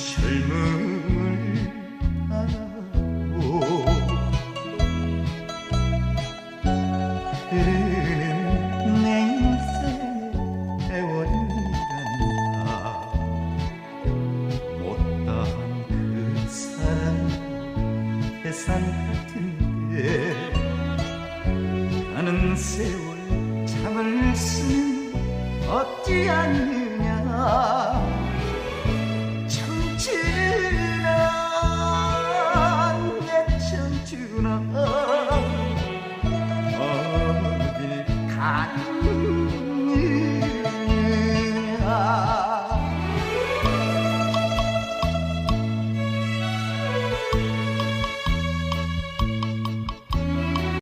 젊음을 안고 흐르는 내 인생 세월이란다 못다한 그 사랑 해산 같은데 가는 세월 잠을 쓰는 어찌하니 up.